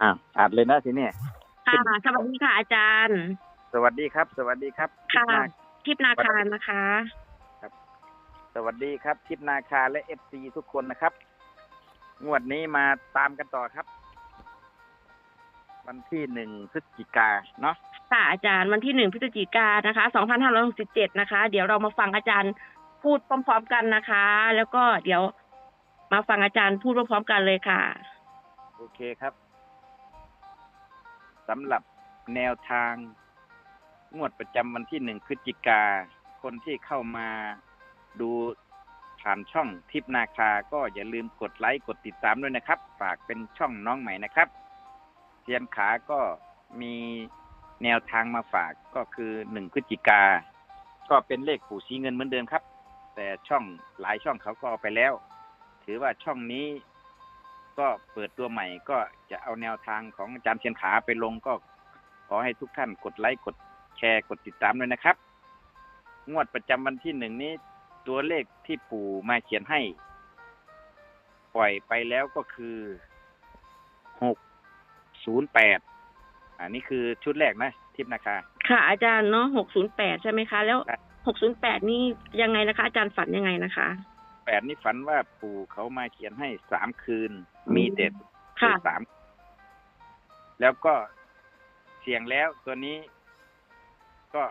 อ้าวอัดเลยนะทีนี้ค่ะสวัสดีค่ะอาจารย์ สวัสดีครับ สวัสดีครับค่ะทิพนาทิพย์นาคารนะคะสวัสดีครับทิพนาคาและเอฟซีทุกคนนะครับ งวดนี้มาตามกันต่อครับ วันที่หนึ่งพฤศจิกาเนาะค่ะอาจารย์วันที่หนึ่งพฤศจิกายนนะคะสองพันห้าร้อยหกสิบเจ็ดนะคะ เดี๋ยวเรามาฟังอาจารย์พูดพร้อม ๆ กันนะคะ แล้วก็เดี๋ยวมาฟังอาจารย์พูดพร้อมๆกันเลยค่ะ โอเคครับ สำหรับแนวทางงวดประจำวันที่หนึ่งพฤศจิกา คนที่เข้ามาดูผ่านช่องทิปนาคา ก็อย่าลืมกดไลค์กดติดตามด้วยนะครับ ฝากเป็นช่องน้องใหม่นะครับเซียนขาก็มีแนวทางมาฝากก็คือหนึ่งพฤศจิกา ก็เป็นเลขปู่สีเงินเหมือนเดิมครับ แต่ช่องหลายช่องเขาก็เอาไปแล้ว ถือว่าช่องนี้ ก็เปิดตัวใหม่ก็จะเอาแนวทางของอาจารย์เชียนขาไปลงก็ขอให้ทุกท่านกดไลค์กดแชร์กดติดตามด้วยนะครับ งวดประจำวันที่หนึ่งนี้ ตัวเลขที่ปู่มาเขียนให้ ปล่อยไปแล้วก็คือหกศูนย์แปดอันนี้คือชุดแรกนะ ทิพย์นะคะค่ะ อาจารย์เนาะหกศูนย์แปดใช่ไหมคะ แล้วครับหกศูนย์แปดนี่ยังไงนะคะ อาจารย์ฝันยังไงนะคะแปดนี่ฝันว่าปู่เขามาเขียนให้สามคืน มีเด็ดค่ะ สามแล้วก็เสียงแล้วตัวนี้ ก็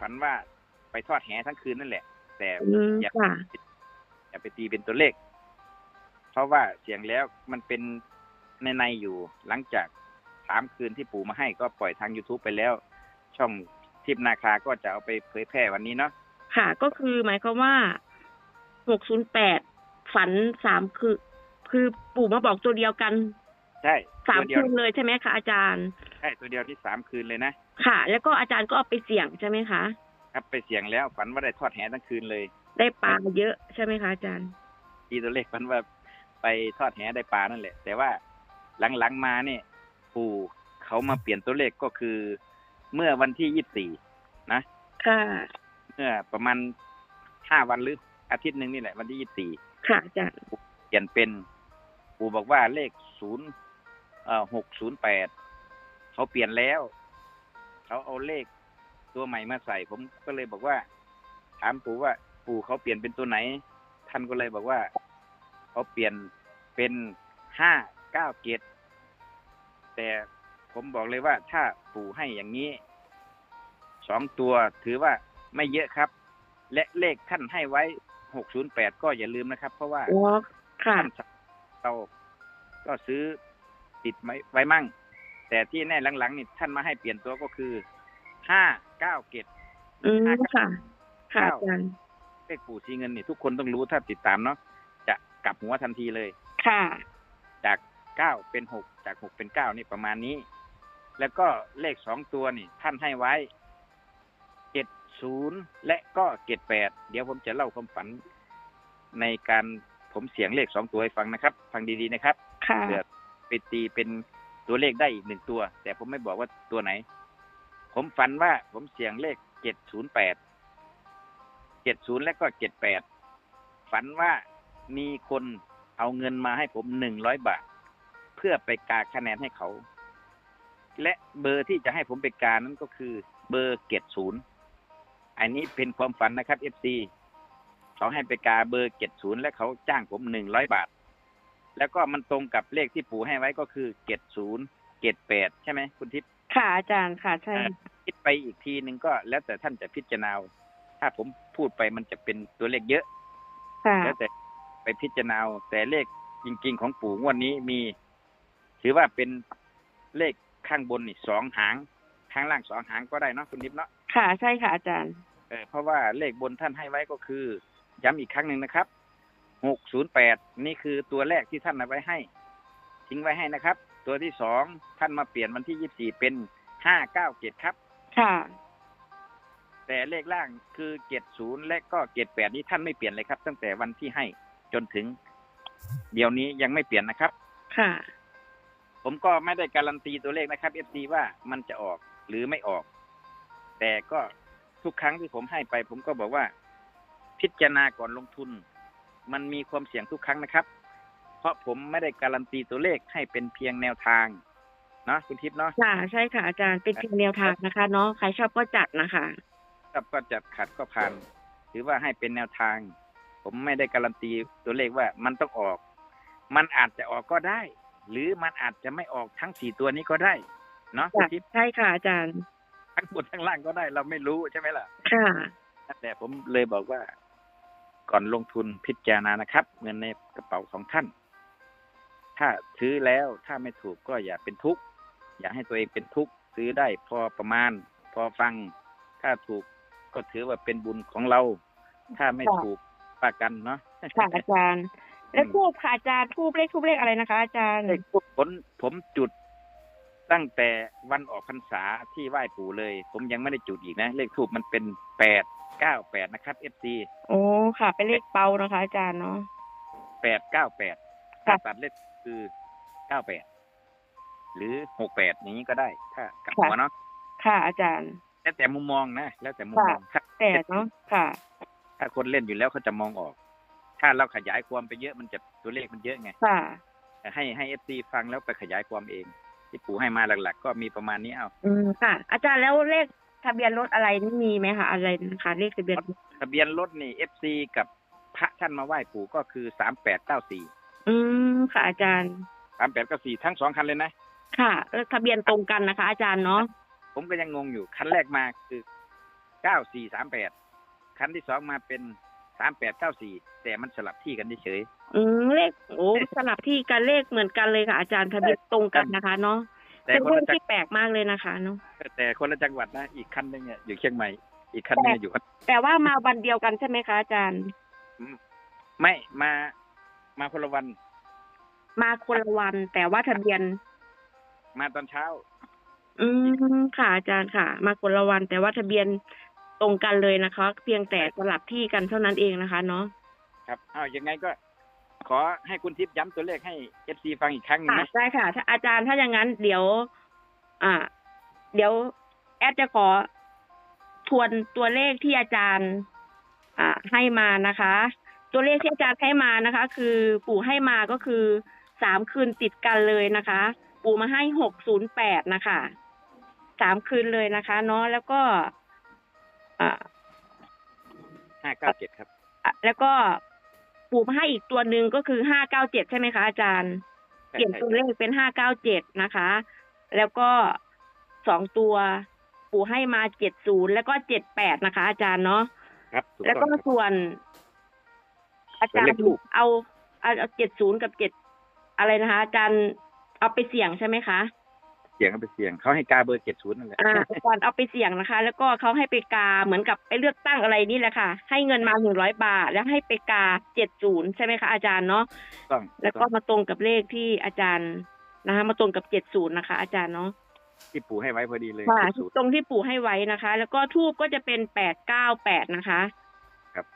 ฝันว่าไปทอดแหทั้งคืนนั่นแหละ แต่อืมอย่าค่ะ อย่าไปตีเป็นตัวเลข เพราะว่าเสียงแล้วมันเป็นในในๆอยู่หลังจากสามคืนที่ปู่มาให้ก็ปล่อยทาง youtube ไปแล้ว ช่องทิพย์นาคาก็จะเอาไปเผยแพร่วันนี้เนาะ ค่ะ ก็คือหมายความว่า หกศูนย์แปดฝันสามคือ คือปู่มาบอกตัวเดียวกัน ใช่สามตัวเดียวคืนเลยใช่ไหมคะอาจารย์ ใช่ตัวเดียวที่สามคืนเลยนะ ค่ะ แล้วก็อาจารย์ก็เอาไปเสี่ยงใช่ไหมคะ ครับไปเสียงแล้วฝันว่าได้ทอดแหทั้งคืนเลย ได้ปลาเยอะใช่ไหมคะอาจารย์ตีตัวเลขฝันว่าไปทอดแหได้ปลานั่นแหละ แต่ว่าหลังๆมาเนี่ยปู่เขามาเปลี่ยนตัวเลขก็คือ เมื่อวันที่ยี่สิบสี่นะ ค่ะ เมื่อประมาณห้าวันหรืออาทิตย์หนึ่งนี่แหละวันที่ยี่สิบสี่ค่ะอาจารย์เปลี่ยนเป็น ปู่บอกว่าเลขศูนย์เอ่อหกศูนย์แปดเขาเปลี่ยนแล้ว เขาเอาเลขตัวใหม่มาใส่ ผมก็เลยบอกว่า ถามปู่ว่าปู่เขาเปลี่ยนเป็นตัวไหน ท่านก็เลยบอกว่า เขาเปลี่ยนเป็นห้าเก้าเกตแต่ผมบอกเลยว่าถ้าปู่ให้อย่างนี้สองตัวถือว่าไม่เยอะครับ และเลขท่านให้ไว้หกศูนย์แปดก็อย่าลืมนะครับ เพราะว่าอ๋อค่ะท่าน เราก็ซื้อติดไว้ไว้มั่ง แต่ที่แน่หลังๆนี่ท่านมาให้เปลี่ยนตัวก็คือห้าเก้าเกตอืมห้าค่ะค่ะเก้าอาจารย์เลขปู่ชีเงินนี่ทุกคนต้องรู้ถ้าติดตามเนาะจะกลับหัวทันทีเลย ค่ะ จากเก้าเป็นหกจากหกเป็นเก้านี่ประมาณนี้ แล้วก็เลขสองตัวนี่ ท่านให้ไว้เจ็ดศูนย์และก็เจ็ดแปดเดี๋ยวผมจะเล่าความฝันในการ ผมเสียงเลขสองตัวให้ฟังนะครับ ฟังดีๆนะครับค่ะเผื่อไปตีเป็นตัวเลขได้อีกหนึ่งตัว แต่ผมไม่บอกว่าตัวไหน ผมฝันว่าผมเสียงเลขเจ็ดศูนย์แปดเจ็ดศูนย์และก็เจ็ดแปดฝันว่ามีคนเอาเงินมาให้ผมหนึ่งร้อยบาท เพื่อไปกาคะแนนให้เขา และเบอร์ที่จะให้ผมไปกานั้นก็คือเบอร์เจ็ดศูนย์อันนี้เป็นความฝันนะครับเอฟซี เขาให้ไปกาเบอร์เจ็ดศูนย์และเขาจ้างผมหนึ่งร้อยบาท แล้วก็มันตรงกับเลขที่ปู่ให้ไว้ก็คือเจ็ดศูนย์เจ็ดแปดใช่ไหมคุณทิพย์ค่ะอาจารย์ค่ะใช่เอ่อคิดไปอีกทีหนึ่งก็แล้วแต่ท่านจะพิจารณาเอาถ้าผมพูดไปมันจะเป็นตัวเลขเยอะค่ะแล้วแต่ไปพิจารณาเอาแต่เลขจริง ๆ ของปู่งวดนี้มี ถือว่าเป็นเลขข้างบนนี่สองหาง ข้างล่างสองหางก็ได้เนาะคุณทิพย์เนาะค่ะใช่ค่ะอาจารย์ เออเพราะว่าเลขบนท่านให้ไว้ก็คือ ย้ำอีกครั้งหนึ่งนะครับ หกศูนย์แปดนี่คือตัวแรกที่ท่านเอาไว้ให้ ทิ้งไว้ให้นะครับ ตัวที่สองท่านมาเปลี่ยนวันที่ยี่สี่เป็นห้าเก้าเจ็ดครับ ค่ะ แต่เลขล่างคือเจ็ดศูนย์และก็เจ็ดแปดนี้ท่านไม่เปลี่ยนเลยครับ ตั้งแต่วันที่ให้จนถึง เดี๋ยวนี้ยังไม่เปลี่ยนนะครับ ค่ะ ผมก็ไม่ได้การันตีตัวเลขนะครับ FC ว่ามันจะออกหรือไม่ออก แต่ก็ทุกครั้งที่ผมให้ไป ผมก็บอกว่า พิจารณาก่อนลงทุน มันมีความเสี่ยงทุกครั้งนะครับ เพราะผมไม่ได้การันตีตัวเลขให้เป็นเพียงแนวทางเนาะคุณทิพย์เนาะค่ะใช่ค่ะอาจารย์เป็นเพียงแนวทางนะคะเนาะใครชอบก็จัดนะคะครับก็จัดขัดก็ผ่านถือว่าให้เป็นแนวทาง ผมไม่ได้การันตีตัวเลขว่ามันต้องออก มันอาจจะออกก็ได้ หรือมันอาจจะไม่ออกทั้งสี่ตัวนี้ก็ได้เนาะคุณค่ะทิพย์ใช่ค่ะอาจารย์ทั้งบนทั้งล่างก็ได้เราไม่รู้ใช่ไหมล่ะ ค่ะนั่นแหละผมเลยบอกว่า ก่อนลงทุนพิจารณานะครับเงินในกระเป๋าของท่าน ถ้าซื้อแล้วถ้าไม่ถูกก็อย่าเป็นทุกข์อย่าให้ตัวเองเป็นทุกข์ซื้อได้พอประมาณ พอฟัง ถ้าถูกก็ถือว่าเป็นบุญของเรา ถ้าไม่ค่ะถูกประกันเนาะค่ะอาจารย์ แล้วทูบค่ะอาจารย์ทูบเลขทูบเลขอะไรนะคะ อาจารย์เลขทูปผลผมจุดตั้งแต่วันออกพรรษาที่ไหว้ปู่เลย ผมยังไม่ได้จุดอีกนะ เลขทูปมันเป็นแปด เก้าแปดนะครับเอฟซีโอ้ค่ะ เป็นเลขเปานะคะ อาจารย์เนาะ แปดเก้าแปดค่ะถ้าตัดเลขคือเก้าแปดหรือหกแปดอย่างนี้ก็ได้ ถ้ากลับหัวเนาะค่ะ อาจารย์ แล้วแต่มุมมองนะ แล้วแต่มุมมองถ้าแต่เนาะค่ะ ถ้าคนเล่นอยู่แล้วเขาจะมองออก ถ้าเราขยายความไปเยอะมันจะตัวเลขมันเยอะไง ค่ะแต่ให้ให้เอฟซีฟังแล้วไปขยายความเองที่ปู่ให้มาหลัก ๆ ก็มีประมาณนี้เอา อืมค่ะ อาจารย์แล้วเลข ทะเบียนรถอะไรนี่มีไหมคะอะไรนะคะเลขทะเบียนรถทะเบียนรถนี่เอฟซีกับพระท่านมาไหว้ปู่ก็คือสามแปดเก้าสี่อืมค่ะ อาจารย์สามแปดเก้าสี่ทั้งสองคันเลยนะ ค่ะแล้วทะเบียนตรงกันนะคะ อาจารย์เนาะผมก็ยังงงอยู่คันแรกมาคือเก้าสี่สามแปดคันที่สองมาเป็นสามแปดเก้าสี่แต่มันสลับที่กันเฉยอืมเลขโอ้สลับที่กันเลขเหมือนกันเลยค่ะ อาจารย์ทะเบียนตรงกันนะคะเนาะๆ แต่เป็นคนเรื่อละงจังที่แปลกมากเลยนะคะเนาะแต่คนละจังหวัดนะ อีกคันหนึงเนี่ยอยู่เชียงใหม่ อีกคันหนึงอยู่แต่ว่ามาวันเดียวกันใช่ไหมคะอาจารย์ ไม่มามาคนละวัน มาคนละวัน แต่ว่าทะเบียน มาตอนเช้า อืมค่ะอาจารย์ค่ะ มาคนละวัน แต่ว่าทะเบียนตรงกันเลยนะคะ เพียงแต่สลับที่กันเท่านั้นเองนะคะ เนาะ ครับอ้าวยังไงก็ ขอให้คุณทิพย์ย้ำตัวเลขให้เอฟซีฟังอีกครั้งหนึงค่ะนะได้ค่ะ ถ้าอาจารย์ถ้าอย่างนั้นเดี๋ยว อ่า เดี๋ยว แอดจะขอทวนตัวเลขที่อาจารย์ อ่า ให้มานะคะ ตัวเลขที่อาจารย์ให้มานะคะ คือปู่ให้มาก็คือสามคืนติดกันเลยนะคะ ปู่มาให้หกศูนย์แปดนะคะสามคืนเลยนะคะเนาะแล้วก็ อ่า ห้าเก้าเจ็ดครับ อะแล้วก็ ปู่มาให้อีกตัวหนึ่งก็คือห้าเก้าเจ็ดใช่ไหมคะอาจารย์ เปลี่ยนตัวเลขเป็นห้าเก้าเจ็ดนะคะ แล้วก็สองตัวปู่ให้มาเจ็ดศูนย์แล้วก็เจ็ดแปดนะคะ อาจารย์เนาะครับถูกแล้วต้ก็องครับส่วน อาจารส่วนเลย์ขทูปเอาเอาเจ็ดศูนย์กับเจ็ดอะไรนะคะ อาจารย์เอาไปเสี่ยงใช่ไหมคะ เสียงก็ไปเสียงเขาให้กาเบอร์เจ็ดศูนย์นั่นแหละอ่าอาจารย์เอาไปเสี่ยงนะคะ แล้วก็เขาให้ไปกาเหมือนกับไปเลือกตั้งอะไรนี่แหละค่ะ ให้เงินมาหนึ่งร้อยบาท แล้วให้ไปกาเจ็ดศูนย์ใช่ไหมคะอาจารย์เนาะต้องแล้วก็มาตรงกับเลขที่อาจารย์นะคะมาตรงกับเจ็ดศูนย์นะคะ อาจารย์เนาะที่ปู่ให้ไว้พอดีเลยค่ะ70ตรงที่ปู่ให้ไว้นะคะ แล้วก็ทูบก็จะเป็นแปดเก้าแปดนะคะครับ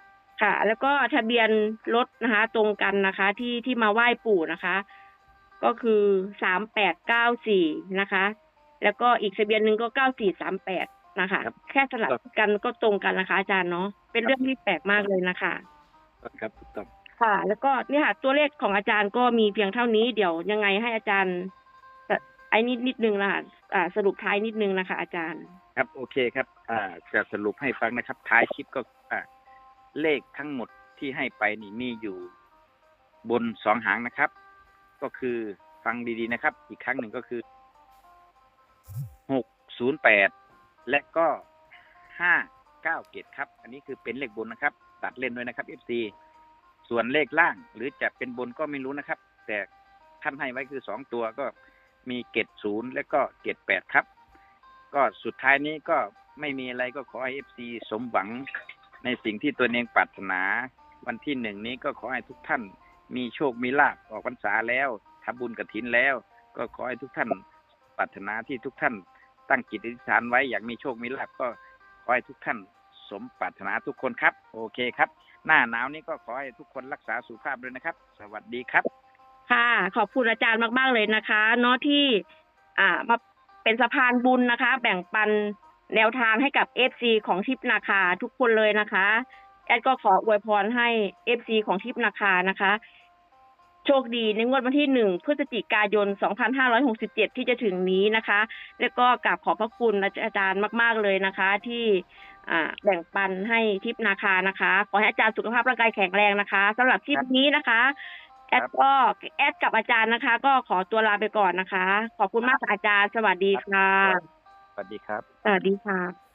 ค่ะ แล้วก็ทะเบียนรถนะคะ ตรงกันนะคะ ที่ที่มาไหว้ปู่นะคะ ก็คือสามแปดเก้าสี่นะคะ แล้วก็อีกทะเบียนหนึ่งก็เก้าสี่สามแปดนะคะครับแค่สลับกันก็ตรงกันนะคะอาจารย์เนาะเป็นเรื่องที่แปลกมากเลยนะคะครับถูกต้องค่ะ แล้วก็เนี่ยค่ะ ตัวเลขของอาจารย์ก็มีเพียงเท่านี้เดี๋ยวยังไงให้อาจารย์เอ่อไอ้นิดนิดนึงละค่ะอ่า สรุปท้ายนิดนึงนะคะ อาจารย์ ครับโอเคครับ อ่าจะสรุปให้ฟังนะครับ ท้ายคลิปก็อ่าเลขทั้งหมดที่ให้ไปนี่มีอยู่บนสองหางนะครับ ก็คือฟังดีๆนะครับ อีกครั้งหนึ่งก็คือหกศูนย์แปดและก็ห้าเก้าเกตครับ อันนี้คือเป็นเลขบนนะครับ ตัดเล่นด้วยนะครับ FC ส่วนเลขล่างหรือจะเป็นบนก็ไม่รู้นะครับ แต่ท่านให้ไว้คือสองตัวก็มีเกตศูนย์และก็เกตแปดครับ ก็สุดท้ายนี้ก็ไม่มีอะไรก็ขอให้เอฟซีสมหวังในสิ่งที่ตัวเองปรารถนา วันที่หนึ่งนี้ก็ขอให้ทุกท่าน มีโชคมีลาภออกพรรษาแล้วทำบุญกฐินแล้ว ก็ขอให้ทุกท่านปรารถนาที่ทุกท่านตั้งจิตอธิษฐานไว้อยากมีโชคมีลาภก็ขอให้ทุกท่านสมปรารถนาทุกคนครับ โอเคครับ หน้าหนาวนี้ก็ขอให้ทุกคนรักษาสุขภาพด้วยนะครับ สวัสดีครับ ค่ะ ขอบคุณอาจารย์มาก ๆ เลยนะคะเนาะที่ อ่ามาเป็นสะพานบุญนะคะ แบ่งปันแนวทางให้กับเอฟซีของทิพนาคาทุกคนเลยนะคะแอดก็ขออวยพรให้เอฟซีของทิพนาคานะคะ โโชคดีในงวดวันที่หนึ่งพฤศจิกายน 2567 ที่จะถึงนี้นะคะ แล้วก็กราบขอบพระคุณอาจารย์มาก ๆ เลยนะคะ ที่อ่าแบ่งปันให้ทิพย์นาคานะคะ ขอให้อาจารย์สุขภาพร่างกายแข็งแรงนะคะสำหรับคลิปนี้นะคะ แอดก็แอดกับอาจารย์นะคะ ก็ขอตัวลาไปก่อนนะคะ ขอบคุณมากค่ะอาจารย์ สวัสดีค่ะ สวัสดีครับ สวัสดีค่ะ